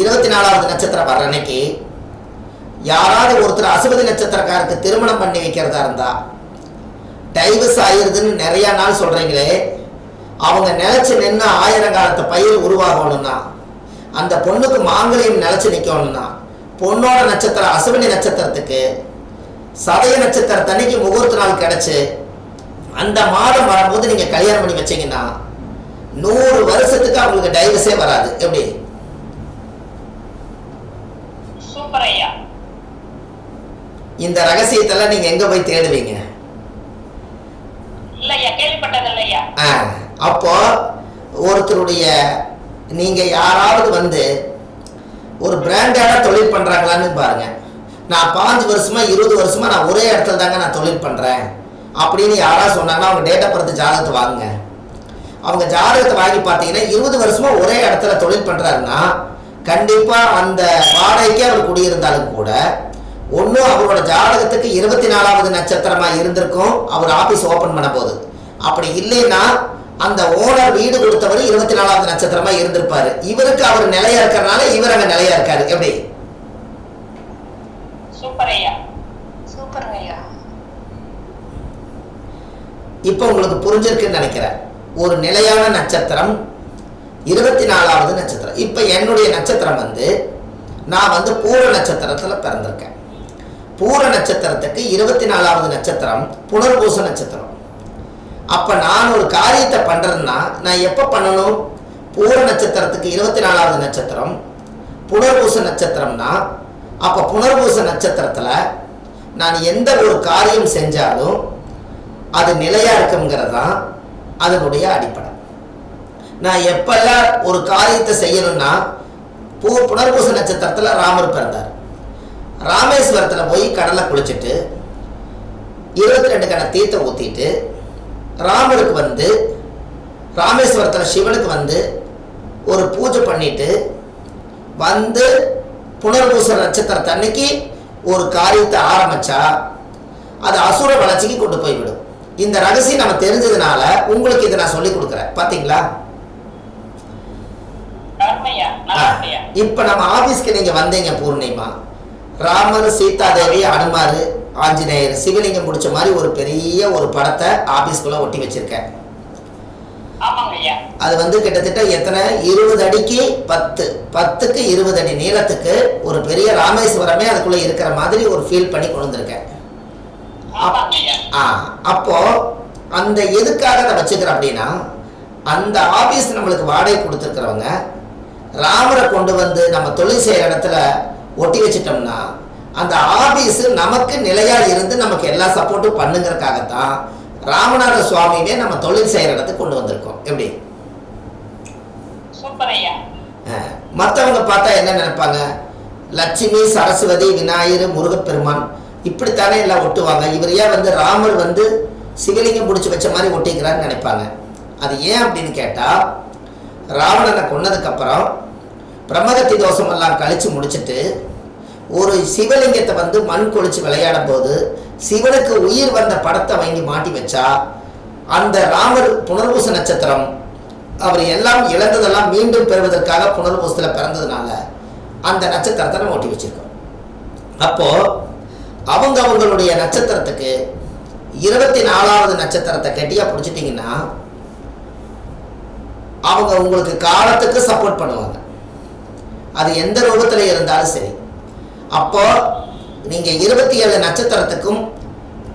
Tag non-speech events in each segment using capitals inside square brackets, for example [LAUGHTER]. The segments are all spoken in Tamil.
இருபத்தி நாலாவது நட்சத்திரம் வர்ற அன்னைக்கு யாராவது ஒருத்தர் அசுபதி நட்சத்திரக்காருக்கு திருமணம் பண்ணி வைக்கிறதா இருந்தா டைவர்ஸ் ஆயிருதுன்னு நிறைய நாள் சொல்றீங்களே அவங்க நிலைச்சு நின்று ஆயிரம் காலத்து பயிர் உருவாகணும்னா அந்த பொண்ணுக்கு மாங்கல்யம் நிலைச்சு நிற்கணும்னா பொண்ணோட நட்சத்திரம் அசுவினி நட்சத்திரத்துக்கு சதய நட்சத்திரத்தன்னைக்கு முகூர்த்த நாள் கிடைச்சு அந்த மாதம் வரும்போது நீங்கள் கல்யாணம் பண்ணி வச்சீங்கன்னா நூறு வருஷத்துக்கு அவங்களுக்கு டைவர்ஸே வராது. எப்படி? சூப்பர் ஐயா இந்த ரகசியத்தெல்லாம் நீங்க எங்க போய் தேடுவீங்க? இல்ல ஐயா கேள்விப்பட்டதில்ல ஐயா ஆ, அப்போ ஒருத்தருடைய நீங்க யாராவது வந்து ஒரு பிராண்டான தொழில் பண்றாங்களான்னு பாருங்க. நான் பாஞ்சு வருஷமா இருபது வருஷமா நான் ஒரே இடத்துல தாங்க நான் தொழில் பண்றேன். அப்படின்னு யாராவது சொன்னாங்கன்னா அவங்க டேட்டா பர்த் ஜாதகத்தை வாங்குங்க. அவங்க ஜாதகத்தை வாங்கி பார்த்தீங்கன்னா இருபது வருஷமா ஒரே இடத்துல தொழில் பண்றாருன்னா கண்டிப்பா அந்த வாடகைக்கே அவர் குடியிருந்தாலும் கூட ஒன்றும் அவரோட ஜாதகத்துக்கு இருபத்தி நாலாவது நட்சத்திரமா இருந்திருக்கும் அவர் ஆபீஸ் ஓபன் பண்ண போது அப்படி இல்லைன்னா அந்த ஓனர் வீடு கொடுத்தவர் இருபத்தி நாலாவது நட்சத்திரமா இருந்திருப்பாரு. இவருக்கு அவர் நிலையா இருக்கறனால இவர் அங்க நிலையா இருக்காரு. எப்படி? சூப்பர் ஐயா. சூப்பர் ஐயா. இப்போ உங்களுக்கு புரிஞ்சிருக்குன்னு நினைக்கிறேன். ஒரு நிலையான நட்சத்திரம் இருபத்தி நாலாவது நட்சத்திரம். இப்போ என்னுடைய நட்சத்திரம் வந்து நான் வந்து பூர நட்சத்திரத்தில் பிறந்திருக்கேன். பூர நட்சத்திரத்துக்கு இருபத்தி நாலாவது நட்சத்திரம் புனர்பூச நட்சத்திரம். அப்போ நான் ஒரு காரியத்தை பண்ணுறேன்னா நான் எப்போ பண்ணணும்? பூர நட்சத்திரத்துக்கு இருபத்தி நாலாவது நட்சத்திரம் புனர்பூச நட்சத்திரம்னா அப்போ புனர்பூச நட்சத்திரத்தில் நான் எந்த ஒரு காரியம் செஞ்சாலும் அது நிலையா இருக்குங்கிறது தான் அதனுடைய அடிப்படை. நான் எப்பெல்லாம் ஒரு காரியத்தை செய்யணும்னா பூ புனர்பூச நட்சத்திரத்தில் ராமர் பிறந்தார். ராமேஸ்வரத்தில் போய் கடலை குளிச்சுட்டு இருபத்தி ரெண்டு கண தீர்த்தம் ஊற்றிட்டு ராமருக்கு வந்து ராமேஸ்வரத்தில் சிவனுக்கு வந்து ஒரு பூஜை பண்ணிட்டு வந்து புனர்பூச நட்சத்திரத்தன்னைக்கு ஒரு காரியத்தை ஆரம்பிச்சா அது அசுர வளர்ச்சிக்கு கொண்டு போய்விடும். இந்த ரகசியம் நம்ம தெரிஞ்சதுனால உங்களுக்கு இதை நான் சொல்லி கொடுக்குறேன். பார்த்தீங்களா அருமையா நல்லா இருக்கு ஐயா இப்போ நம்ம ஆபீஸ்க்கு நீங்க வந்தீங்க பூர்ணிமா ராமர் சீதாதேவி அனுமார் ஆஞ்சநேயர் சிவலிங்கம் பிடிச்ச மாதிரி ஒரு பெரிய ஒரு படத்தை ஆபீஸ்க்குள்ள ஒட்டி வச்சிருக்கேன். அது வந்து கிட்டத்தட்ட எத்தனை? இருபது அடிக்கு பத்து. பத்துக்கு இருபது அடி நீளத்துக்கு ஒரு பெரிய ராமேஸ்வரமே அதுக்குள்ள இருக்கிற மாதிரி ஒரு ஃபீல் பண்ணி கொண்டு வந்திருக்கேன். அப்போ அந்த எதுக்காக அதை வச்சுக்கிறோம் அப்படின்னா அந்த ஆபீஸ் நம்மளுக்கு வாடகை கொடுத்துருக்கிறவங்க ராமரை கொண்டு வந்து நம்ம தொழில் செய்கிற இடத்துல ஒட்டி வச்சிட்டோம்னா அந்த ஆபீஸ் நமக்கு நிலையா இருந்து நமக்கு எல்லா சப்போர்ட்டும் பண்ணுங்கிறதுக்காகத்தான் ராமநாத சுவாமியே நம்ம தொழில் செய்கிற இடத்துக்கு கொண்டு வந்திருக்கோம். எப்படி? மற்றவங்க பார்த்தா என்ன நினைப்பாங்க? லட்சுமி சரஸ்வதி விநாயகர் முருகப்பெருமான் இப்படித்தானே எல்லாம் ஒட்டுவாங்க. இவர் ஏன் வந்து ராமர் வந்து சிவலிங்கம் பிடிச்சி வச்ச மாதிரி ஒட்டிக்கிறான்னு நினைப்பாங்க? அது ஏன் அப்படின்னு கேட்டால் ராவணனை கொன்னதுக்கப்புறம் பிரம்மகத்தி தோஷமெல்லாம் கழித்து முடிச்சுட்டு முடிச்சிட்டு ஒரு சிவலிங்கத்தை வந்து மண் கொளிச்சு விளையாடும் போது சிவனுக்கு உயிர் வந்த படத்தை வாங்கி மாட்டி வச்சா அந்த ராமர் புனர்பூச நட்சத்திரம் அவர் எல்லாம் இழந்ததெல்லாம் மீண்டும் பெறுவதற்காக புனர்பூசத்தில் பிறந்ததுனால அந்த நட்சத்திரத்தை நம்ம ஒட்டி வச்சிருக்கோம். அப்போ அவங்க அவங்களுடைய நட்சத்திரத்துக்கு இருபத்தி நாலாவது நட்சத்திரத்தை கெட்டியா பிடிச்சிட்டிங்கன்னா அவங்க உங்களுக்கு காலத்துக்கு சப்போர்ட் பண்ணுவாங்க. அது எந்த ரூபத்தில் இருந்தாலும் சரி. அப்போ நீங்க இருபத்தி ஏழு நட்சத்திரத்துக்கும்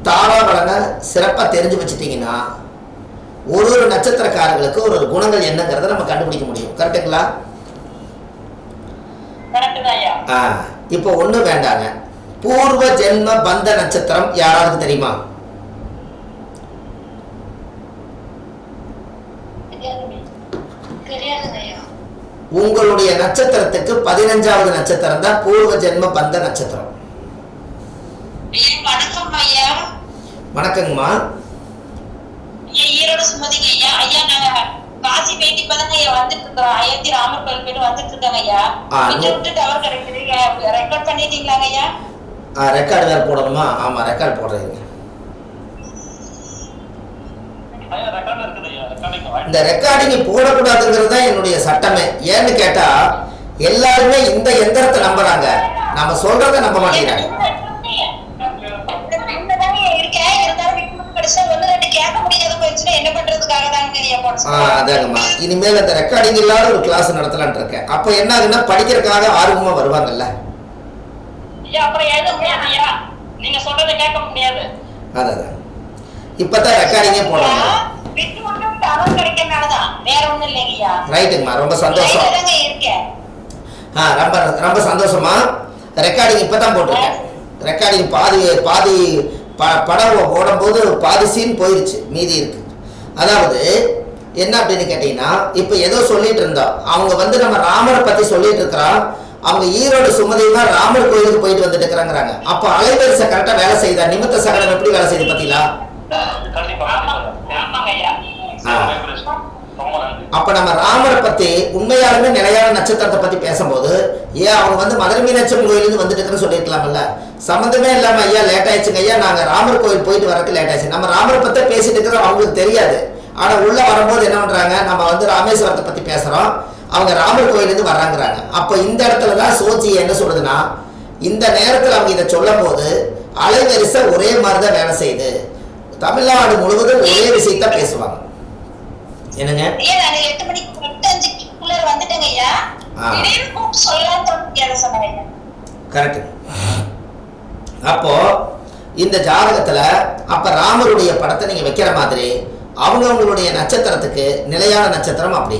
தாராபலனை சிறப்பாக தெரிஞ்சு வச்சுட்டீங்கன்னா ஒரு ஒரு நட்சத்திரக்காரர்களுக்கு ஒரு ஒரு குணங்கள் என்னங்கிறத நம்ம கண்டுபிடிக்க முடியும். கரெக்டுங்களா ஆ இப்போ ஒன்றும் வேண்டாங்க. பூர்வ ஜென்ம பந்த நட்சத்திரம் யாராவது தெரியுமா தெரியாதுங்க ஐயா உங்களுடைய நட்சத்திரத்துக்கு பதினஞ்சாவது நட்சத்திரம் தான் பூர்வ ஜென்ம பந்த நட்சத்திரம். வணக்கங்கம்மா. ஈரோடு சுமதிங்க ஐயா. ஐயா நாங்க காசி போயிட்டு இப்பதாங்க ஐயா வந்துட்டு இருக்கோம் அயோத்தி ராமர் கோயில் போயிட்டு வந்துட்டு இருக்காங்க ஐயா. விட்டு விட்டு டவர் கிடைக்குதுங்க ரெக்கார்ட் பண்ணிட்டீங்களாங்க ஐயா? ரெக்கார்டு வேறு போடணுமா? ஆமாம் ரெக்கார்டு போடுறீங்க ஐயா ரெக்கார்ட் இருக்குது ஐயா ரெக்கார்டிங் இந்த ரெக்கார்டிங் போடக்கூடாதுங்கிறது தான் என்னுடைய சட்டமே. ஏன்னு கேட்டால் எல்லாருமே இந்த எந்திரத்தை நம்புறாங்க. நம்ம சொல்றத நம்ப மாட்டேங்கிறாங்க. இனிமேல் அந்த ரெக்கார்டிங் இல்லாத ஒரு கிளாஸ் நடத்தலாம்னு இருக்கேன். அப்போ என்ன ஆகுதுன்னா படிக்கிறதுக்காக ஆர்வமா வருவாங்கல்ல? ஐயா அப்புறம் எழுத முடியாது? ஐயா நீங்க சொல்றதை கேட்க முடியாது. அதான் அதான். இப்பதான் ரெக்கார்டிங்கே இல்லைங்கய்யா. ரைட்டுங்கம்மா ரொம்ப சந்தோஷம். ஆ ரொம்ப ரொம்ப சந்தோஷமா ரெக்கார்டிங் இப்போ தான் போட்டிருக்கேன். ரெக்கார்டிங் பாதி பாதி ப படம் போடும்போது பாதி சீன் போயிடுச்சு மீதி இருக்கு. அதாவது என்ன அப்படின்னு கேட்டிங்கன்னா இப்போ ஏதோ சொல்லிட்டு இருந்தோம் அவங்க வந்து நம்ம ராமரை பற்றி சொல்லிட்டு இருக்கிறோம் அவங்க ஈரோடு சுமதியுமா ராமர் கோயிலுக்கு போயிட்டு வந்துட்டு இருக்கிறாங்கிறாங்க. அப்போ அலைவரிசை கரெக்டாக வேலை செய்யுதா? நிமித்த சகலம் எப்படி வேலை செய்யுது பார்த்தீங்களா அப்ப நம்ம ராமரை பத்தி உண்மையாலுமே நிலையான நட்சத்திரத்தை பத்தி பேசும்போது ஏன் அவங்க வந்து மதுரை மீனாட்சி கோயிலுக்கு வந்துட்டு சொல்லிருக்கலாம்ல சம்மந்தமே இல்லாம ஐயா லேட் ஆயிடுச்சுங்க ஐயா நாங்க ராமர் கோயில் போயிட்டு வரக்கு லேட் ஆயிடுச்சு. நம்ம ராமரை பத்தி பேசிட்டு இருக்கிறோம் அவங்களுக்கு தெரியாது. ஆனா உள்ள வரும்போது என்ன பண்றாங்க நம்ம வந்து ராமேஸ்வரத்தை பத்தி பேசுறோம். அவங்க ராமர் கோயிலுக்கு வர்றாங்கிறாங்க. அப்ப இந்த இடத்துல தான் சோச்சி என்ன சொல்றதுன்னா இந்த நேரத்துல அவங்க இதை சொல்லும் போது அலைவரிசை ஒரே மாதிரி தான் வேலை செய்யுது. தமிழ்நாடு முழுவதும் ஒரே விஷயத்த பேசுவாங்க. என்னங்க? எட்டு மணிக்கு எட்டு அஞ்சுக்குள்ள வந்துட்டேங்க ஐயா. கரெக்ட் அப்போ இந்த ஜாதகத்துல அப்ப ராமருடைய படத்தை நீங்க வைக்கிற மாதிரி அவங்கவங்களுடைய நட்சத்திரத்துக்கு நிலையான நட்சத்திரம் அப்படி.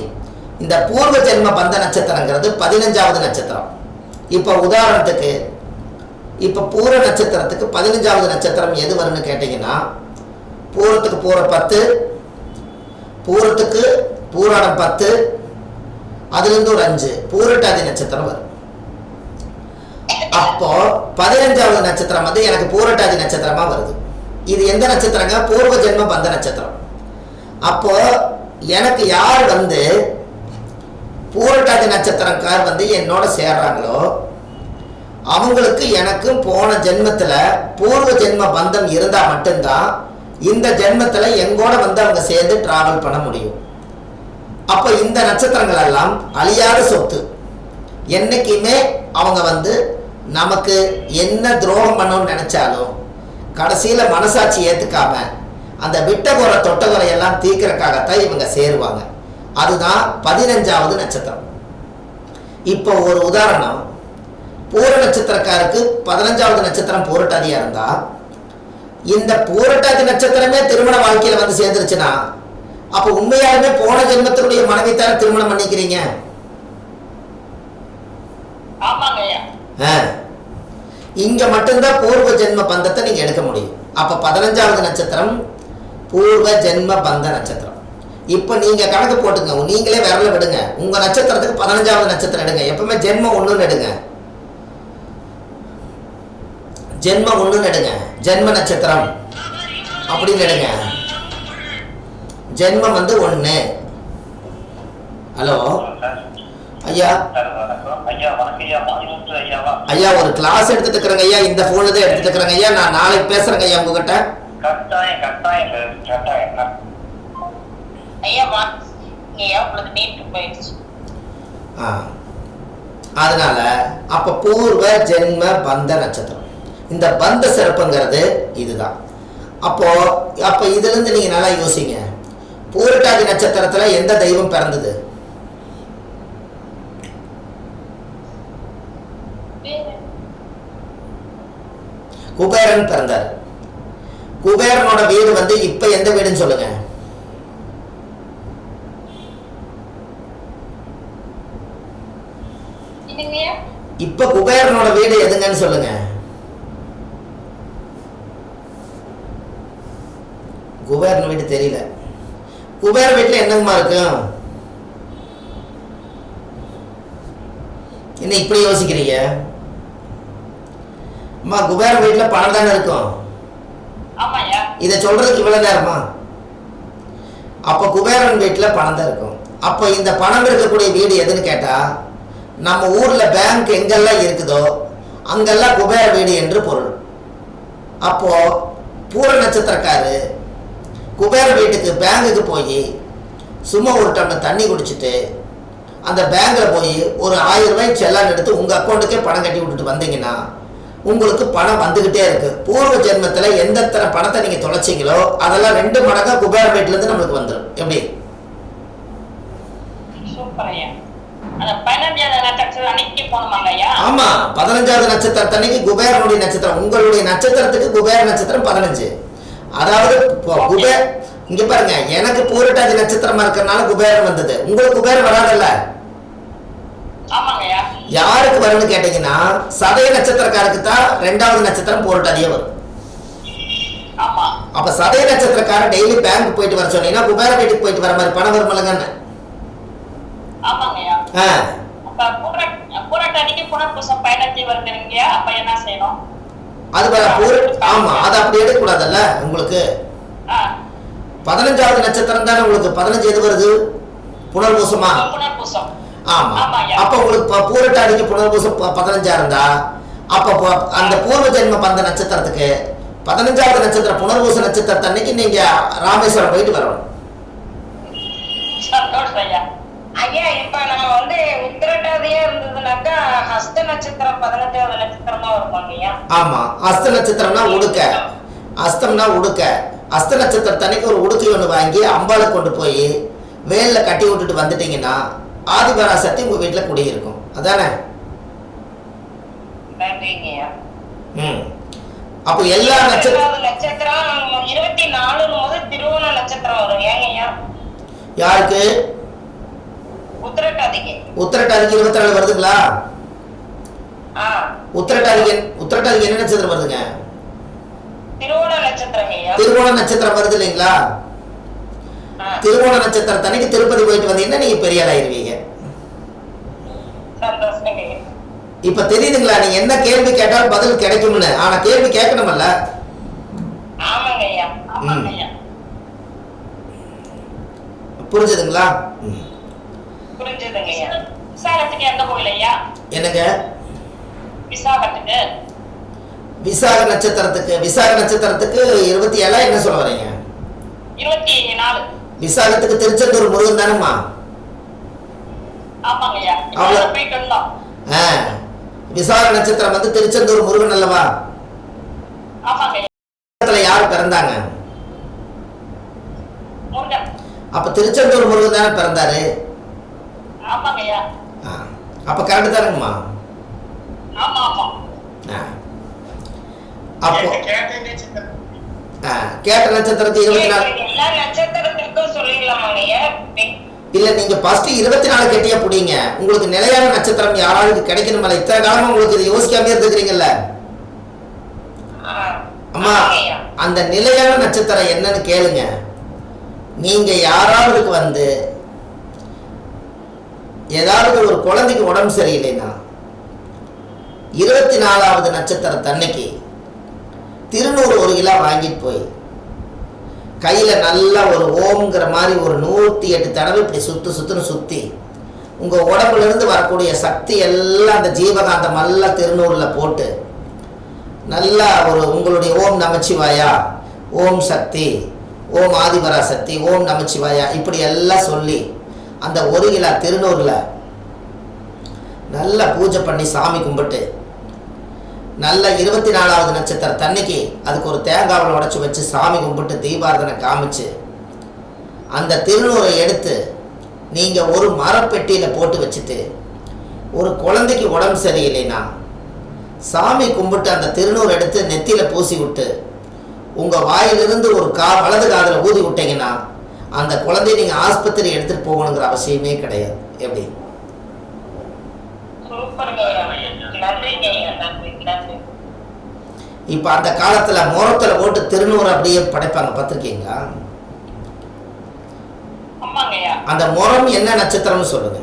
இந்த பூர்வ ஜென்ம பந்த நட்சத்திரங்கிறது பதினஞ்சாவது நட்சத்திரம். இப்போ உதாரணத்துக்கு இப்போ பூர நட்சத்திரத்துக்கு பதினஞ்சாவது நட்சத்திரம் எது வரும்னு கேட்டிங்கன்னா பூரத்துக்கு பூர பத்து பூரத்துக்கு பூராடம் பத்து அதுலேருந்து ஒரு அஞ்சு. பூரட்டாதி நட்சத்திரம் வரும். அப்போ பதினஞ்சாவது நட்சத்திரம் வந்து எனக்கு பூரட்டாதி நட்சத்திரமா வருது. இது எந்த நட்சத்திரங்க? பூர்வ ஜென்ம பந்த நட்சத்திரம். அப்போ எனக்கு யார் வந்து பூரட்டாதி நட்சத்திரக்கார் வந்து என்னோட சேர்றாங்களோ அவங்களுக்கு எனக்கும் போன ஜென்மத்தில் பூர்வ ஜென்ம பந்தம் இருந்தால் மட்டும்தான் இந்த ஜென்மத்தில் எங்கோட வந்து அவங்க சேர்ந்து டிராவல் பண்ண முடியும். அப்போ இந்த நட்சத்திரங்கள் எல்லாம் அழியாத சொத்து. என்றைக்குமே அவங்க வந்து நமக்கு என்ன துரோகம் பண்ணணும்னு நினச்சாலும் கடைசியில் மனசாட்சி ஏற்றுக்காம அந்த விட்ட குறை தொட்ட குறையெல்லாம் தீர்க்கறக்காகத்தான் இவங்க சேருவாங்க. அதுதான் பதினஞ்சாவது நட்சத்திரம். இப்போ ஒரு உதாரணம். பூர நட்சத்திரக்காருக்கு பதினஞ்சாவது நட்சத்திரம் பூரட்டாதியா இருந்தால் இந்த பூரட்டாதி நட்சத்திரமே திருமண வாழ்க்கையில வந்து சேர்ந்துருச்சுன்னா அப்ப உண்மையாலுமே போன ஜென்மத்தினுடைய மனைவி தானே திருமணம் பண்ணிக்கிறீங்க. இங்க மட்டும்தான் பூர்வ ஜென்ம பந்தத்தை நீங்க எடுக்க முடியும். அப்ப பதினஞ்சாவது நட்சத்திரம் பூர்வ ஜென்ம பந்த நட்சத்திரம். இப்ப நீங்க கணக்கு போட்டுங்க நீங்களே விரல விடுங்க. உங்க நட்சத்திரத்துக்கு பதினஞ்சாவது நட்சத்திரம் எடுங்க. எப்பவுமே ஜென்மம் ஒண்ணுன்னு எடுங்க. ஜென்மம் ஒண்ணுன்னு எடுங்க. ஜென்ம நட்சத்திரம் அப்படின்னு எடுங்க. ஜென்மம் வந்து ஒண்ணு. ஹலோ? ஐயா? ஐயா ஒரு கிளாஸ் எடுத்துட்டு ஐயா. இந்த போன்ல தான் எடுத்துட்டு ஐயா. நான் நாளைக்கு பேசுறேங்க ஐயா உங்ககிட்ட. அதனால அப்ப பூர்வ ஜென்ம பந்த நட்சத்திரம். இந்த பந்த சிறப்புங்கிறது இதுதான். அப்போ அப்ப இதுல இருந்து நீங்க நல்லா யோசிங்க. பூரட்டாதி நட்சத்திரத்துல எந்த தெய்வம் பிறந்தது? குபேரன் பிறந்தார். குபேரனோட வீடு வந்து இப்ப எந்த வீடுன்னு சொல்லுங்க. இப்ப குபேரனோட வீடு எதுங்கன்னு சொல்லுங்க. குபேரன் வீடு தெரியல. குபேர வீட்டுல என்னங்கம்மா இருக்கும் என்ன இப்படி யோசிக்கிறீங்க? அம்மா குபேர வீட்டுல பணம் தானே இருக்கும்? இதை சொல்றதுக்கு இவ்வளவு நேரமா? அப்ப குபேரன் வீட்டுல பணம் தான் இருக்கும். அப்போ இந்த பணம் இருக்கக்கூடிய வீடு எதுன்னு கேட்டா நம்ம ஊர்ல பேங்க் எங்கெல்லாம் இருக்குதோ அங்கெல்லாம் குபேர வீடு என்று பொருள். அப்போ பூர நட்சத்திரக்காரு குபேர வீட்டுக்கு பேங்குக்கு போய் சும்மா ஒரு டம்ளர் தண்ணி குடிச்சிட்டு அந்த பேங்க்ல போய் ஒரு ஆயிரம் ரூபாய் செல்லான் எடுத்து உங்க அக்கௌண்ட்டுக்கே பணம் கட்டி விட்டுட்டு வந்தீங்கன்னா உங்களுக்கு பணம் வந்துகிட்டே இருக்கு. பூர்வ ஜென்மத்துல எந்த எத்தனை பணத்தை நீங்க தொலைச்சீங்களோ அதெல்லாம் ரெண்டு மடங்கா குபேர வீட்டுல இருந்து நம்மளுக்கு வந்துடும் எப்படி? ஆமா பதினஞ்சாவது நட்சத்திரத்தன்னைக்கு குபேரனுடைய நட்சத்திரம். உங்களுடைய நட்சத்திரத்துக்கு குபேர நட்சத்திரம் பதினஞ்சு. அதாவது இப்போ குபே இங்க பாருங்க எனக்கு பூரட்டாதி நட்சத்திரமா இருக்கறனால குபேரன் வந்தது. உங்களுக்கு குபேரன் வராதல்ல யாருக்கு வரும்னு கேட்டீங்கன்னா சதய நட்சத்திரக்காருக்கு தான் ரெண்டாவது நட்சத்திரம் பூரட்டாதியே வரும். ஆமா. அப்ப சதய நட்சத்திரக்காரன் டெய்லி பேங்க் போயிட்டு வர சொன்னீங்கன்னா குபேர வீட்டுக்கு போயிட்டு வர மாதிரி பணம் வருமல்லங்கன்னு ஆமாங்க ஐயா ஆ. அப்ப பூரட்டாதிக்கு புனர்பூசம் வருதுங்க அப்ப என்ன செய்யணும்? அது ஆமா அது அப்படி எடுக்கக்கூடாதல்ல உங்களுக்கு. பதினஞ்சாவது நட்சத்திரம் தானே உங்களுக்கு? பதினஞ்சு எது வருது? புனர்பூசமா? ஆமா. அப்ப உங்களுக்கு பூரட்டாதிக்கு புனர்பூசம் பதினஞ்சா இருந்தா? அப்ப அந்த பூர்வ ஜென்ம பந்த நட்சத்திரத்துக்கு பதினஞ்சாவது நட்சத்திரம் புனர்பூச நட்சத்திரத்து அன்னைக்கு நீங்க ராமேஸ்வரம் போயிட்டு வரணும் சந்தோஷம் ஐயா ஐயா இப்ப நம்ம வந்து உத்திரட்டாதியா இருந்ததுனாக்கா ஹஸ்த நட்சத்திரம் பதினஞ்சாவது நட்சத்திரம் வருவாங்க ஐயா? ஆமா அஸ்த நட்சத்திரம்னா உடுக்க. அஸ்தம்னா உடுக்க. அஸ்த நட்சத்திரத்து அன்னைக்கு ஒரு உடுக்கை ஒன்று வாங்கி அம்பாளை கொண்டு போய் வேலில் கட்டி விட்டுட்டு வந்துட்டீங்கன்னா ஆதிபராசக்தி உங்க வீட்டுல குடியிருக்கும். அதானே? ம். அப்போ எல்லா நட்சத்திரம் இருபதாவது உத்திரட்டாதிக்கு. இருபத்தி நாலு வருதுங்களா? உத்திரட்டாதிக்கு உத்திரட்டாதிக்கு என்ன நட்சத்திரம் வருதுங்க? திருவோண நட்சத்திரம் ஐயா. திருவோண நட்சத்திரம் வருது இல்லைங்களா? நட்சத்திரத்தன்னைக்கு திருப்பதி போயிட்டு வந்தீங்கன்னா நீங்க பெரிய ஆள் ஆயிருவீங்க. சந்தோஷங்க ஐயா. இப்ப தெரியுதுங்களா நீங்க என்ன கேள்வி கேட்டாலும் பதில் கிடைக்கும்னு? ஆனா கேள்வி ஐயா. புரிஞ்சுதுங்களா? ம். புரிஞ்சுதுங்க. ஐயா விசாகத்துக்கு எந்த கோயில் ஐயா என்னங்க? விசாகத்துக்கு. விசாக நட்சத்திரத்துக்கு விசாக நட்சத்திரத்துக்கு இருபத்தி ஏழா என்ன சொல்ல வரீங்க? இருபத்தி நாலு. விசாகத்துக்கு திருச்செந்தூர் முருகன் தானம்மா? விசாக நட்சத்திரம் வந்து திருச்செந்தூர் முருகன் அல்லவா? யார் பிறந்தாங்க? அப்ப திருச்செந்தூர் முருகன் தானே பிறந்தாரு. ஆமாங்க ஐயா ஆ அப்ப கரெக்டு தானேங்கம்மா ஆமா ஆமா ஆ அப்போ கேட்ட நட்சத்திரத்துக்கு இருபத்தி நாலு நட்சத்திரத்திற்கும் சொல்லிடலாமாங்க ஐயா இல்ல நீங்க ஃபர்ஸ்ட் இருபத்தி நாலு கெட்டியா புடிங்க உங்களுக்கு நிலையான நட்சத்திரம் யாராவது கிடைக்கணுமல்ல இத்தனை காலமா உங்களுக்கு இது யோசிக்காம இருந்துக்கிறீங்கல்ல அம்மா. அந்த நிலையான நட்சத்திரம் என்னன்னு கேளுங்க. நீங்க யாராவதுக்கு வந்து ஏதாவது ஒரு குழந்தைக்கு உடம்பு சரியில்லைன்னா இருபத்தி நாலாவது நட்சத்திரத்தன்னைக்கு திருநூறு ஒரு கிலோ வாங்கிட்டு போய் கையில் நல்லா ஒரு ஓம்ங்கிற மாதிரி ஒரு நூற்றி எட்டு தடவை இப்படி சுற்று சுற்றுன்னு சுற்றி உங்கள் உடம்புலேருந்து வரக்கூடிய சக்தி எல்லாம் அந்த ஜீவகாந்தம் எல்லாம் திருநூறில் போட்டு நல்லா ஒரு உங்களுடைய ஓம் நமச்சிவாயா ஓம் சக்தி ஓம் ஆதிபரா சக்தி ஓம் நமச்சிவாயா இப்படி எல்லாம் சொல்லி அந்த ஒரு கிலோ திருநூறில் நல்லா பூஜை பண்ணி சாமி கும்பிட்டு நல்ல இருபத்தி நாலாவது நட்சத்திர தன்னைக்கு அதுக்கு ஒரு தேங்காவில் உடச்சி வச்சு சாமி கும்பிட்டு தீபாரதனை காமிச்சு அந்த திருநூறை எடுத்து நீங்கள் ஒரு மரப்பெட்டியில் போட்டு வச்சுட்டு ஒரு குழந்தைக்கு உடம்பு சரியில்லைன்னா சாமி கும்பிட்டு அந்த திருநூறு எடுத்து நெத்தியில் பூசி விட்டு உங்கள் வாயிலிருந்து ஒரு கா வலது காதில் ஊதி விட்டீங்கன்னா அந்த குழந்தைய நீங்கள் ஆஸ்பத்திரி எடுத்துகிட்டு போகணுங்கிற அவசியமே கிடையாது. எப்படி? இப்ப இப்போ அந்த காலத்தில் மோரத்துல போட்டு திருநூறு அப்படியே படைப்பாங்க பார்த்துருக்கீங்களா? அந்த மோரம் என்ன நட்சத்திரம்னு சொல்லுங்க.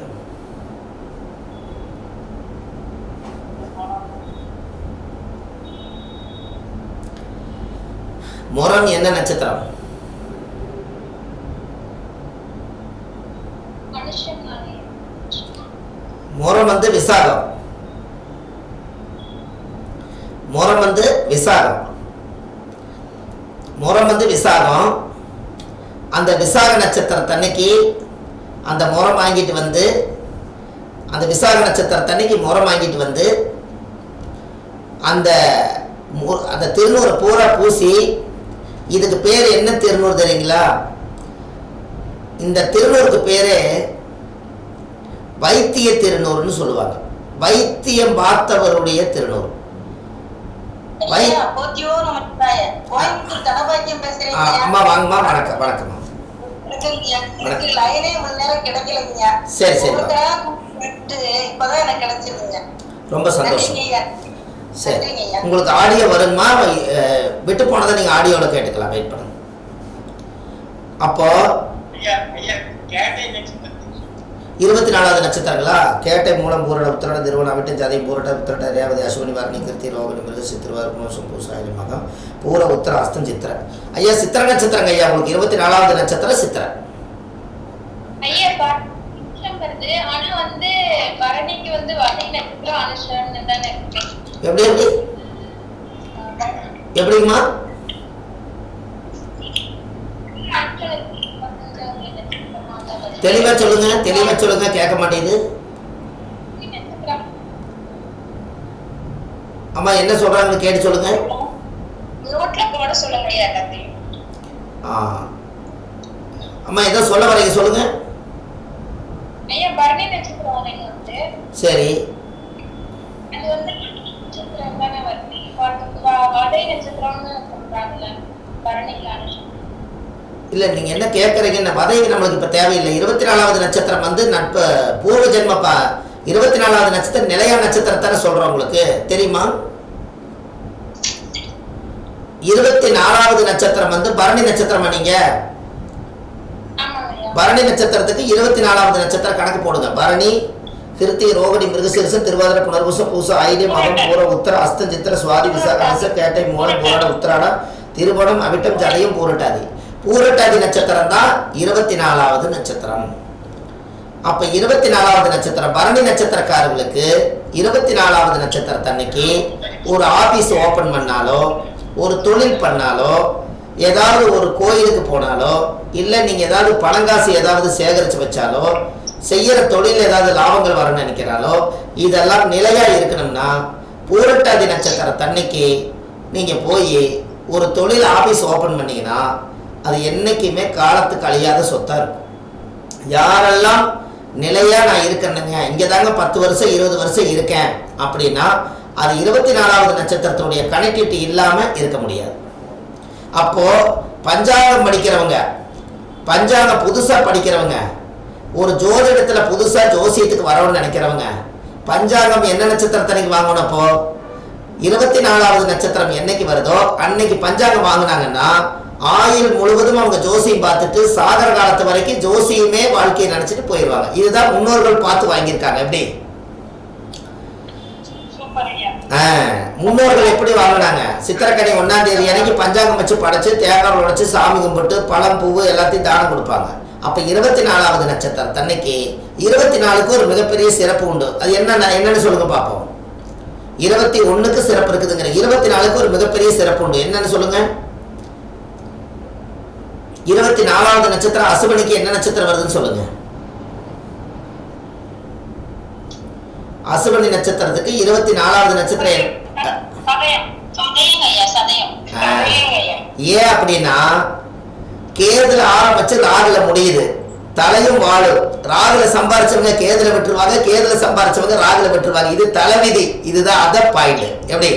மோரம் என்ன நட்சத்திரம்? மோரம் வந்து விசாகம். மோரம் வந்து விசாகம். மோரம் வந்து விசாகம். அந்த விசாக நட்சத்திரத்தன்னைக்கு அந்த மோரம் வாங்கிட்டு வந்து அந்த விசாக நட்சத்திரத்தன்னைக்கு மோரம் வாங்கிட்டு வந்து அந்த மு- அந்த திருநூறு பூரா பூசி இதுக்கு பேர் என்ன திருநூறு தெரியுங்களா? இந்த திருநூறுக்கு பேரே வைத்திய திருநூறுன்னு சொல்லுவாங்க. வைத்தியம் பார்த்தவருடைய திருநூறு. அம்மா வாங்கம்மா வணக்கம் வணக்கம்மா. சரி, சரி. ரொம்ப சந்தோஷம். சரி. உங்களுக்கு ஆடியோ வருமா? விட்டு போனதை நீங்கள் ஆடியோவில் கேட்டுக்கலாம். வெயிட் பண்ணுங்க. அப்போ ஐயா ஐயா கேட்டை நட்சத்திரம் இருபத்தி நாலாவது நட்சத்திரங்களா? கேட்டை மூலம் பூரட உத்திரட திருவண்ண அவிட்ட ஜாதி பூரட உத்திரட ரேவதி அஸ்வினி வாரணி கிருத்தி ரோகிணி மிருக சித்திரவார் குணோஷம் பூசாயி மகம். பூர உத்திர அஸ்தம் சித்திர. ஐயா சித்திர நட்சத்திரங்க ஐயா உங்களுக்கு இருபத்தி நாலாவது நட்சத்திரம் சித்திர. ஐயா பரணம் வருது ஆனா வந்து பரணிக்கு வந்து வகை நட்சத்திரம் அனுஷன் தானே இருக்கு எப்படி எப்படி எப்படிங்கம்மா தெளிவா சொல்லுங்க தெளிவா சொல்லுங்க கேட்க மாட்டேங்குது அம்மா என்ன சொல்றாங்கன்னு கேட்டு சொல்லுங்க நோட்ல போட சொல்லுங்கய்யா எல்லாத்தையும். ஆ அம்மா ஏதோ சொல்ல வரீங்க சொல்லுங்க ஐயா பரணி நட்சத்திரம் வகைங்க வந்து சரி அது வந்து நட்சத்திரம் இல்லை நீங்கள் என்ன கேட்குறீங்கன்னு வதைக்கு நம்மளுக்கு இப்போ தேவையில்லை. இருபத்தி நாலாவது நட்சத்திரம் வந்து நட்பு பூர்வ ஜென்ம பா இருபத்தி நாலாவது நட்சத்திரம் நிலையான நட்சத்திரத்தானே சொல்கிறோம் உங்களுக்கு. தெரியுமா? இருபத்தி நாலாவது நட்சத்திரம் வந்து பரணி நட்சத்திரமா ஐயா பரணி நட்சத்திரத்துக்கு இருபத்தி நாலாவது நட்சத்திரம் கணக்கு போடுங்க. பரணி கிருத்தி ரோகிணி மிருகசீரிசம் திருவாதிரை புனர்பூசம் பூசம் ஐடி மகம் பூர உத்தர அஸ்த சித்திர சுவாதி விசாக கேட்டை மூலம் பூரண உத்திராட திருவணம் அவிட்டம் ஜடையும் பூரட்டாதி. பூரட்டாதி நட்சத்திரம் தான் இருபத்தி நாலாவது நட்சத்திரம். அப்ப இருபத்தி நாலாவது நட்சத்திரம் பரணி நட்சத்திரக்காரர்களுக்கு இருபத்தி நாலாவது நட்சத்திரத்தன்னைக்கு ஒரு ஆபீஸ் ஓபன் பண்ணாலோ ஒரு தொழில் பண்ணாலோ ஏதாவது ஒரு கோயிலுக்கு போனாலோ இல்லை நீங்க ஏதாவது பணங்காசு ஏதாவது சேகரிச்சு வச்சாலோ செய்யற தொழில் ஏதாவது லாபங்கள் வரணும்னு நினைக்கிறாலோ இதெல்லாம் நிலையா இருக்கணும்னா பூரட்டாதி நட்சத்திரத்தன்னைக்கு நீங்க போய் ஒரு தொழில் ஆபீஸ் ஓபன் பண்ணீங்கன்னா அது என்றைக்குமே காலத்துக்கு அழியாத சொத்தாக இருக்கும். யாரெல்லாம் நிலையாக நான் இருக்கேன்னுங்க இங்கே தாங்க பத்து வருஷம் இருபது வருஷம் இருக்கேன். அப்படின்னா அது இருபத்தி நாலாவது நட்சத்திரத்தினுடைய கனெக்டிவிட்டி இல்லாமல் இருக்க முடியாது. அப்போ பஞ்சாங்கம் படிக்கிறவங்க பஞ்சாங்கம் புதுசாக படிக்கிறவங்க ஒரு ஜோதிடத்தில் புதுசாக ஜோசியத்துக்கு வரணும்னு நினைக்கிறவங்க பஞ்சாங்கம் என்ன நட்சத்திரத்தனைக்கு வாங்கணும் இருபத்தி நாலாவது நட்சத்திரம் என்னைக்கு வருதோ அன்னைக்கு பஞ்சாங்கம் வாங்கினாங்கன்னா ஆயுள் முழுவதும் அவங்க ஜோசியம் பார்த்துட்டு சாகர காலத்து வரைக்கும் ஜோசியமே வாழ்க்கையை நினைச்சிட்டு போயிடுவாங்க. இதுதான் முன்னோர்கள் பார்த்து வாங்கியிருக்காங்க. எப்படி? ஆ, முன்னோர்கள் எப்படி வாங்கினாங்க? சித்திரக்கனி ஒன்னாம் தேதி அன்னைக்கு பஞ்சாங்கம் வச்சு படைச்சு தேங்காய் உடைச்சு சாமி கும்பிட்டு பழம் பூவு எல்லாத்தையும் தானம் கொடுப்பாங்க. அப்ப இருபத்தி நாலாவது நட்சத்திரம் தன்னைக்கு இருபத்தி நாலுக்கு ஒரு மிகப்பெரிய சிறப்பு உண்டு. அது என்ன என்னன்னு சொல்லுங்க பார்ப்போம் இருபத்தி ஒண்ணுக்கு சிறப்பு இருக்குதுங்கிற இருபத்தி நாலுக்கு ஒரு மிகப்பெரிய சிறப்பு உண்டு. என்னன்னு சொல்லுங்க? இருபத்தி நாலாவது நட்சத்திரம் அசுபனிக்கு என்ன நட்சத்திரம் வருதுன்னு சொல்லுங்க. அசுபனி நட்சத்திரத்துக்கு இருபத்தி நாலாவது நட்சத்திரம். ஏன் அப்படின்னா கேதுல ஆரம்பிச்சு ராகுல முடியுது. தலையும் வாழும் ராகுல சம்பாரிச்சவங்க கேதுல விட்டுருவாங்க கேதுல சம்பாரிச்சவங்க ராகுல விட்டுருவாங்க. இது தலைவிதி. இதுதான் அத பாயிண்ட் எப்படி.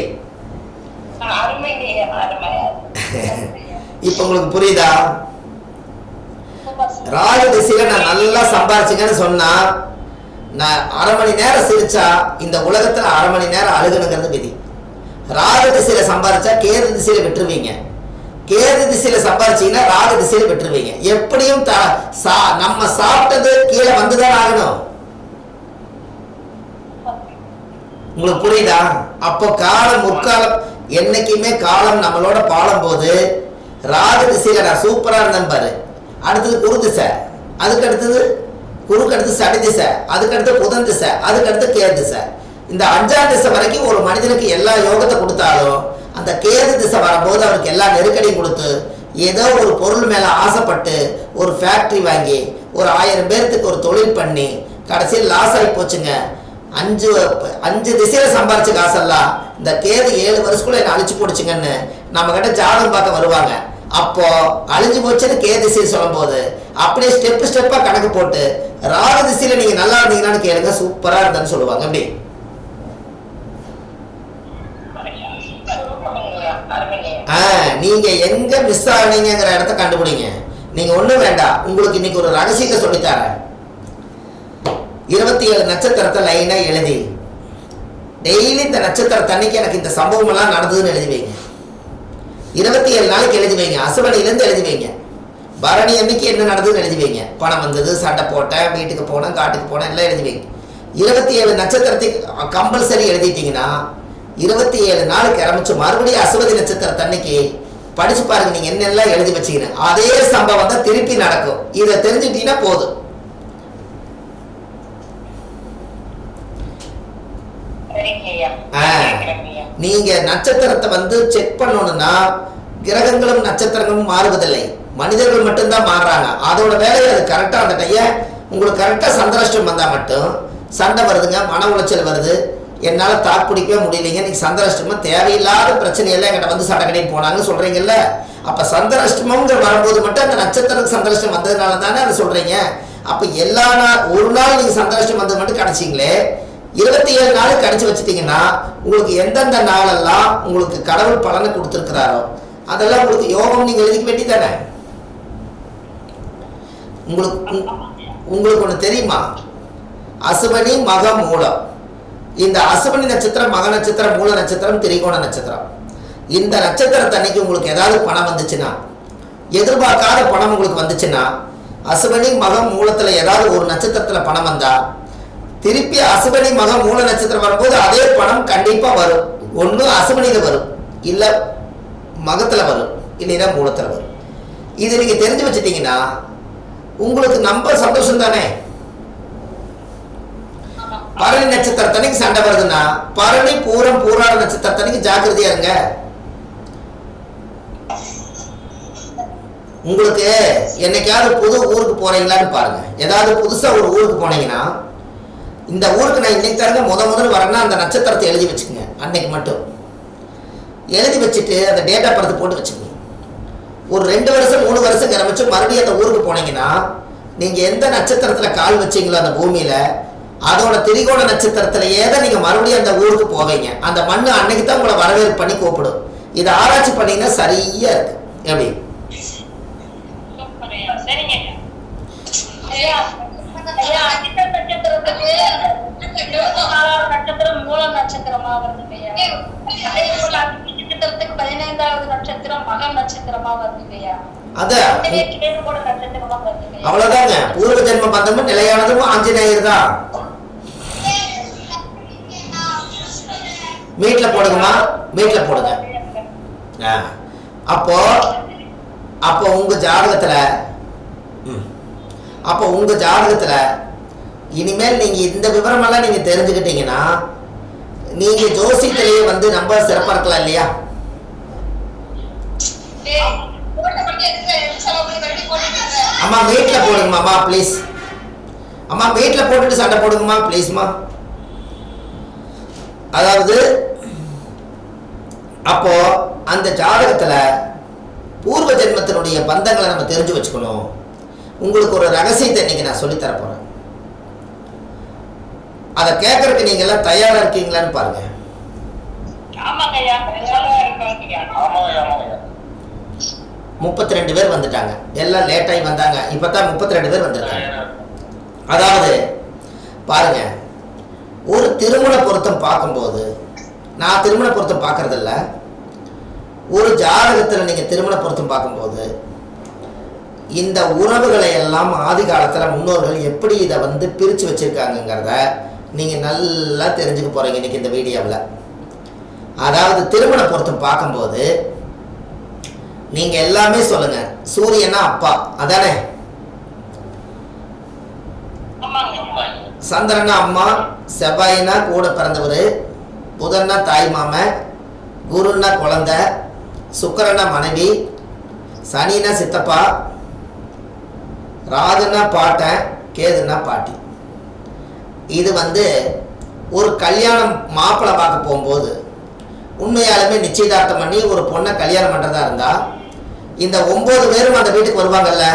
[LAUGHS] இப்ப உங்களுக்கு புரியுதா? ராகு திசையில நான் நல்லா சம்பாரிச்சுங்கன்னு சொன்னா நான் அரை மணி நேரம் சிரிச்சா இந்த உலகத்துல அரை மணி நேரம் அழுகணுங்கிறது விதி. ராகு திசையில சம்பாரிச்சா கேது திசையில விட்டுருவீங்க. கேது திசையில சம்பாரிச்சீங்கன்னா ராகு திசையில விட்டுருவீங்க. எப்படியும் த- சா- நம்ம சாப்பிட்டது கீழே வந்துதான் ஆகணும். உங்களுக்கு புரியுதா? அப்போ காலம் முற்காலம் என்னைக்குமே காலம் நம்மளோட பாடும் போது ராகு திசையில நான் சூப்பரா இருந்தேன் பாரு. அடுத்தது குரு திசை. அதுக்கு அடுத்தது குருக்கு அடுத்து சனி திசை. அதுக்கு அடுத்து புதன் திசை. அதுக்கு அடுத்து கேது திசை. இந்த அஞ்சாம் திசை வரைக்கும் ஒரு மனிதனுக்கு எல்லா யோகத்தை கொடுத்தாலும் அந்த கேது திசை வரும்போது அவருக்கு எல்லா நெருக்கடியும் கொடுத்து ஏதோ ஒரு பொருள் மேலே ஆசைப்பட்டு ஒரு ஃபேக்ட்ரி வாங்கி ஒரு ஆயிரம் பேர்த்துக்கு ஒரு தொழில் பண்ணி கடைசியில் லாஸ் ஆகி போச்சுங்க. அஞ்சு அஞ்சு திசையில சம்பாரிச்ச காசெல்லாம் இந்த கேது ஏழு வருஷத்துக்குள்ள என்ன அழிச்சு போடுச்சுங்கன்னு நம்ம கிட்ட ஜாதகம் பார்க்க வருவாங்க. அப்போ அழிஞ்சு போச்சுன்னு கே திசையில் சொல்லும் போது அப்படியே ஸ்டெப் ஸ்டெப்பா கணக்கு போட்டு ராக திசையில நீங்க நல்லா இருந்தீங்கன்னு கேளுங்க சூப்பரா இருந்தேன்னு சொல்லுவாங்க. அப்படி ஆ நீங்க எங்க மிஸ் ஆனீங்கிற இடத்த கண்டுபிடிங்க. நீங்க ஒண்ணும் வேண்டாம். உங்களுக்கு இன்னைக்கு ஒரு ரகசியத்தை சொல்லித்தரேன். இருபத்தி ஏழு நட்சத்திரத்தை லைனா எழுதி. டெய்லி இந்த நட்சத்திரத்தன்னைக்கு எனக்கு இந்த சம்பவம் எல்லாம் நடந்ததுன்னு எழுதி வைங்க. இருபத்தி ஏழு நாளைக்கு எழுதி வைங்க. அசுவனிலேருந்து எழுதி வைங்க. பரணி அன்னைக்கு என்ன நடந்ததுன்னு எழுதி வைங்க. பணம் வந்தது சண்டை போட்டேன் வீட்டுக்கு போனேன் காட்டுக்கு போனேன் எல்லாம் எழுதி வைங்க. இருபத்தி ஏழு நட்சத்திரத்துக்கு கம்பல்சரி எழுதிட்டீங்கன்னா இருபத்தி ஏழு நாளுக்கு ஆரம்பிச்சு மறுபடியும் அசுவதி நட்சத்திரத்தன்னைக்கு படிச்சு பாருங்க நீங்க என்னெல்லாம் எழுதி வச்சீங்கன்னு அதே சம்பவம் தான் திருப்பி நடக்கும். இதை தெரிஞ்சுட்டீங்கன்னா போதும். ஆ. நீங்க நட்சத்திரத்தை வந்து செக் பண்ணணும்னா கிரகங்களும் நட்சத்திரங்களும் மாறுவதில்லை. மனிதர்கள் மட்டும்தான் மாறுறாங்க. அதோட வேலையை அது கரெக்டாக அந்த டைய உங்களுக்கு கரெக்டாக சந்திராஷ்டம் வந்தால் மட்டும் சண்டை வருதுங்க மன உளைச்சல் வருது. என்னால் தாக்குப்பிடிக்கவே முடியலைங்க. இன்னைக்கு சந்திராஷ்டமும் தேவையில்லாத பிரச்சனையெல்லாம் என்கிட்ட வந்து சண்டை கட்டிட்டு போனாங்கன்னு சொல்கிறீங்கல்ல அப்போ சந்திராஷ்டமங்கிற வரும்போது மட்டும் அந்த நட்சத்திரம் சந்திராஷ்டம் வந்ததுனால தானே அதை சொல்கிறீங்க அப்போ எல்லா நாள் ஒரு நாள் நீங்கள் சந்திராஷ்டம் வந்தது மட்டும் கிடச்சிங்களே. இருபத்தி ஏழு நாள் கணிச்சு வச்சுட்டீங்கன்னா உங்களுக்கு எந்தெந்த நாளெல்லாம் உங்களுக்கு கடவுள் பலனை கொடுத்துருக்கிறாரோ அதெல்லாம் உங்களுக்கு யோகம் நீங்கள் எழுதிக்க வேண்டி தானே உங்களுக்கு உங்களுக்கு ஒன்று தெரியுமா? அசுவனி மக மூலம். இந்த அசுவனி நட்சத்திரம் மக நட்சத்திரம் மூல நட்சத்திரம் திரிகோண நட்சத்திரம். இந்த நட்சத்திரத்தன்னைக்கு உங்களுக்கு ஏதாவது பணம் வந்துச்சுன்னா எதிர்பார்க்காத பணம் உங்களுக்கு வந்துச்சுன்னா அசுவனி மகம் மூலத்தில் ஏதாவது ஒரு நட்சத்திரத்தில் பணம் வந்தால் திருப்பி அசுபனி மகம் மூல நட்சத்திரம் வரும்போது அதே பணம் கண்டிப்பா வரும். ஒண்ணு அசுவனில வரும். இல்ல மகத்துல வரும். இல்லைன்னா மூலத்துல வரும். இது நீங்க தெரிஞ்சு வச்சுட்டீங்கன்னா உங்களுக்கு நம்ம சந்தோஷம் தானே? பரணி நட்சத்திரத்தனைக்கு சண்டை வருதுன்னா பரணி பூரம் பூராட நட்சத்திரத்தனைக்கு ஜாக்கிரதையா இருங்க. உங்களுக்கு என்னைக்காவது புது ஊருக்கு போறீங்களான்னு பாருங்க. ஏதாவது புதுசா ஒரு ஊருக்கு போனீங்கன்னா இந்த ஊருக்கு நான் இன்னைக்கு தாங்க முத முதல்ல வரேன்னா அந்த நட்சத்திரத்தை எழுதி வச்சுக்கோங்க அன்னைக்கு மட்டும். எழுதி வச்சுட்டு அந்த டேட்டா படத்தை போட்டு வச்சுக்கோங்க. ஒரு ரெண்டு வருஷம் மூணு வருஷம் கிளம்பிச்சு மறுபடியும் அந்த ஊருக்கு போனீங்கன்னா நீங்கள் எந்த நட்சத்திரத்தில் கால் வச்சீங்களோ அந்த பூமியில் அதோட திரிகோண நட்சத்திரத்திலேயே தான் நீங்கள் மறுபடியும் அந்த ஊருக்கு போவீங்க. அந்த மண்ணு அன்னைக்கு தான் உங்களை வரவேற்பு பண்ணி கூப்பிடும். இதை ஆராய்ச்சி பண்ணீங்கன்னா சரியா இருக்கு. எப்படி? சரிங்க. நாலாவது நட்சத்திரம் மூல நட்சத்திரமா நட்சத்திரத்துக்கு பதினைந்தாவது நட்சத்திரம் மக நட்சத்திரமா வருது ஐயா அதான் அதுவே கேது கூட நட்சத்திரமா வருது ஐயா அவ்வளவுதாங்க. பூர்வ ஜென்ம பந்தமும் நிலையானதும் ஆஞ்சநேயர் தான். மீட்ல போடுங்கம்மா. மீட்ல போடுங்க. அப்போ அப்போ உங்க ஜாதகத்துல. அப்போ உங்க ஜாதகத்துல இனிமேல் நீங்க இந்த விவரமெல்லாம் நீங்க தெரிஞ்சுக்கிட்டீங்கன்னா நீங்க ஜோசியத்திலேயே வந்து ரொம்ப சிறப்பா இருக்கலாம் இல்லையா அம்மா மீட்ல போடுங்கம்மா அம்மா ப்ளீஸ் அம்மா மீட்ல போட்டுட்டு சண்டை போடுங்கம்மா ப்ளீஸ்மா அதாவது அப்போ அந்த ஜாதகத்துல பூர்வ ஜென்மத்தினுடைய பந்தங்களை நம்ம தெரிஞ்சு வச்சுக்கணும். உங்களுக்கு ஒரு ரகசியத்தை இன்னைக்கு நான் சொல்லித் தர போறேன். அதை கேட்கறதுக்கு நீங்க எல்லாம் தயாரா இருக்கீங்களான்னு பாருங்க. முப்பத்தி ரெண்டு பேர் வந்துட்டாங்க. எல்லாம் லேட்டாகி வந்தாங்க. இப்பதான் முப்பத்தி ரெண்டு பேர் வந்திருக்காங்க. அதாவது பாருங்க. ஒரு திருமண பொருத்தம் பார்க்கும்போது நான் திருமண பொருத்தம் பார்க்கறதில்ல. ஒரு ஜாதகத்தில் நீங்கள் திருமண பொருத்தம் பார்க்கும்போது இந்த உறவுகளை எல்லாம் ஆதி காலத்தில் முன்னோர்கள் எப்படி இதை வந்து பிரித்து வச்சுருக்காங்கங்கிறத நீங்கள் நல்லா தெரிஞ்சுக்க போகிறீங்க இன்னைக்கு இந்த வீடியோவில். அதாவது திருமண பொருத்தம் பார்க்கும்போது நீங்கள் எல்லாமே சொல்லுங்கள் சூரியனா அப்பா அதானே? சந்திரனா அம்மா செவ்வாயினா கூட பிறந்தவர் புதன்னா தாய் மாமன் குருன்னா குழந்த சுக்கரன்னா மனைவி சனினா சித்தப்பா ராதுன்னா பாட்டன் கேதுன்னா பாட்டி. இது வந்து ஒரு கல்யாணம் மாப்பிள்ளை பார்க்க போகும்போது உண்மையாலுமே நிச்சயதார்த்தம் பண்ணி ஒரு பொண்ணை கல்யாணம் பண்ணுறதா இருந்தால் இந்த ஒம்பது பேரும் அந்த வீட்டுக்கு வருவாங்கல்ல?